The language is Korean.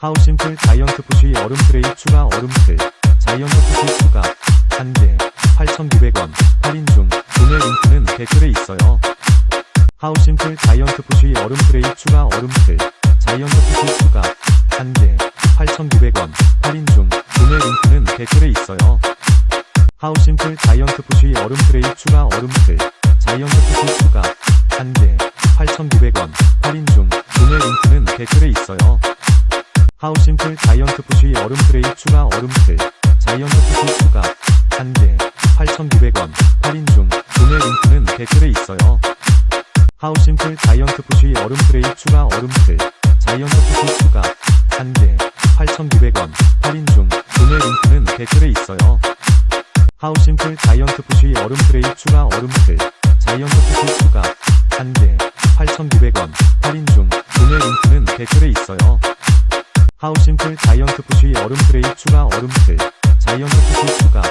하우심플 자이언트 푸쉬 얼음 트레이 추가 얼음 틀 자이언트 푸쉬 추가. 1개 8,900원. 할인 중. 구매 링크는 댓글에 있어요. 하우심플 자이언트 푸쉬 얼음 트레이 추가 얼음 틀 자이언트 푸쉬 추가. 1개 8,900원. 할인 중. 구매 링크는 댓글에 있어요. 하우심플 자이언트 푸쉬 얼음 트레이 추가 얼음 틀 자이언트 푸쉬 추가. 1개 8,900원. 할인 중. 구매 링크는 댓글에 있어요. 하우심플 자이언트 푸쉬 얼음 트레이 추가 얼음 틀 자이언트 푸쉬 추가. 1개 8,900원. 할인 중 구매 링크는 댓글에 있어요. 하우심플 자이언트 푸쉬 얼음 트레이 추가 얼음 틀 자이언트 푸쉬 추가. 1개 8,900원. 할인 중 구매 링크는 댓글에 있어요. 하우심플 자이언트 푸쉬 얼음 트레이 추가 얼음 틀 자이언트 푸쉬 추가. 1개 8,900원. 할인 중 구매 링크는 댓글에 있어요. 하우심플 자이언트 푸쉬 얼음 트레이 추가 얼음틀 자이언트 푸쉬 추가